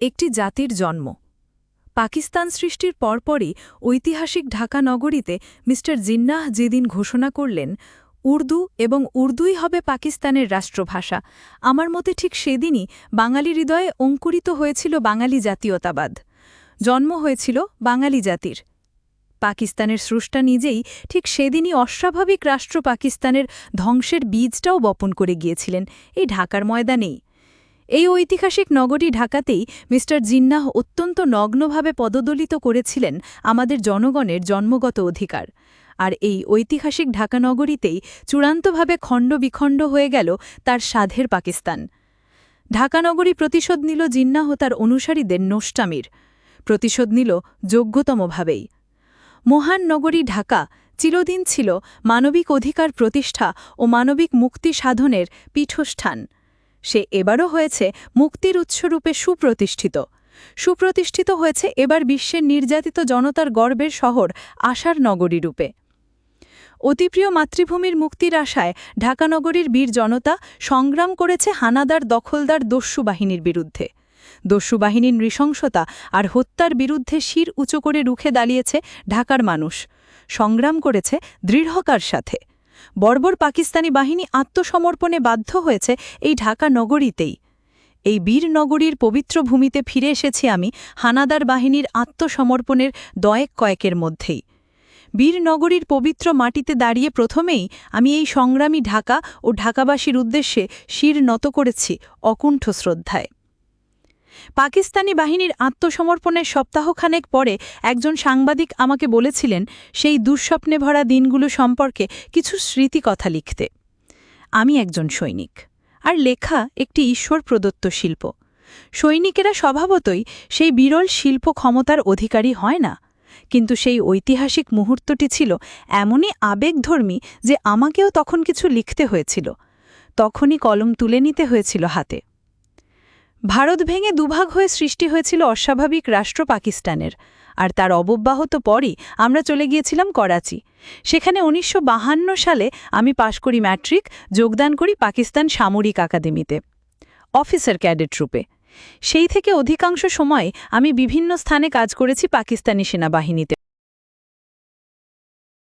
একটি জাতির জন্ম। পাকিস্তান সৃষ্টির পরপরই ঐতিহাসিক ঢাকা নগরীতে মি জিন্নাহ যেদিন ঘোষণা করলেন, উর্দু এবং উর্দুই হবে পাকিস্তানের রাষ্ট্রভাষা। আমার মতে ঠিক সেদিনই বাঙালি হৃদয়ে অঙ্কুরিত হয়েছিল বাঙালি জাতীয়তাবাদ। জন্ম হয়েছিল বাঙালি জাতির। পাকিস্তানের স্রষ্টা নিজেই ঠিক সেদিনই অস্বাভাবিক রাষ্ট্র পাকিস্তানের ধ্বংসের বীজটাও বপন করে গিয়েছিলেন। এই ঢাকার ময়দানেই এই ঐতিহাসিক নগরী ঢাকাতেই মিস্টার জিন্নাহ অত্যন্ত নগ্নভাবে পদদলিত করেছিলেন আমাদের জনগণের জন্মগত অধিকার। আর এই ঐতিহাসিক ঢাকা নগরীতেই চূড়ান্তভাবে খণ্ডবিখণ্ড হয়ে গেল তার সাধের পাকিস্তান। ঢাকানগরী প্রতিশোধ নিল জিন্নাহ তার অনুসারীদের নোষ্টামির। প্রতিশোধ নিল যোগ্যতমভাবেই। মহান নগরী ঢাকা চিরদিন ছিল মানবিক অধিকার প্রতিষ্ঠা ও মানবিক মুক্তি সাধনের পীঠস্থান। সে এবারও হয়েছে মুক্তির উৎসরূপে সুপ্রতিষ্ঠিত। সুপ্রতিষ্ঠিত হয়েছে এবার বিশ্বের নির্যাতিত জনতার গর্বের শহর আশার নগরী রূপে। অতিপ্রিয় মাতৃভূমির মুক্তির আশায় ঢাকা নগরীর বীর জনতা সংগ্রাম করেছে হানাদার দখলদার দস্যু বাহিনীর বিরুদ্ধে। দস্যু বাহিনীর নৃশংসতা আর হত্যার বিরুদ্ধে শির উঁচু করে রুখে দাঁড়িয়েছে ঢাকার মানুষ। সংগ্রাম করেছে দৃঢ়কার সাথে। বর্বর পাকিস্তানি বাহিনী আত্মসমর্পণে বাধ্য হয়েছে এই ঢাকা নগরীতেই। এই বীর নগরীর পবিত্র ভূমিতে ফিরে এসেছি আমি হানাদার বাহিনীর আত্মসমর্পণের দয়েক কয়েকের মধ্যেই। বীর নগরীর পবিত্র মাটিতে দাঁড়িয়ে প্রথমেই আমি এই সংগ্রামী ঢাকা ও ঢাকাবাসীর উদ্দেশ্যে শির নত করেছি অকুণ্ঠ শ্রদ্ধায়। পাকিস্তানি বাহিনীর আত্মসমর্পণের সপ্তাহখানেক পরে একজন সাংবাদিক আমাকে বলেছিলেন সেই দুঃস্বপ্নে ভরা দিনগুলো সম্পর্কে কিছু স্মৃতি কথা লিখতে। আমি একজন সৈনিক, আর লেখা একটি ঈশ্বর প্রদত্ত শিল্প। সৈনিকেরা স্বভাবতই সেই বিরল শিল্প ক্ষমতার অধিকারী হয় না, কিন্তু সেই ঐতিহাসিক মুহূর্তটি ছিল এমনই আবেগধর্মী যে আমাকেও তখন কিছু লিখতে হয়েছিল। তখনই কলম তুলে নিতে হয়েছিল হাতে। ভারত ভেঙে দুভাগ হয়ে সৃষ্টি হয়েছিল অস্বাভাবিক রাষ্ট্র পাকিস্তানের। আর তার অবব্যাহত পরই আমরা চলে গিয়েছিলাম করাচি। সেখানে উনিশশো সালে আমি পাশ করি ম্যাট্রিক, যোগদান করি পাকিস্তান সামরিক আকাদেমিতে অফিসার ক্যাডেট রূপে। সেই থেকে অধিকাংশ সময় আমি বিভিন্ন স্থানে কাজ করেছি পাকিস্তানি সেনাবাহিনীতে।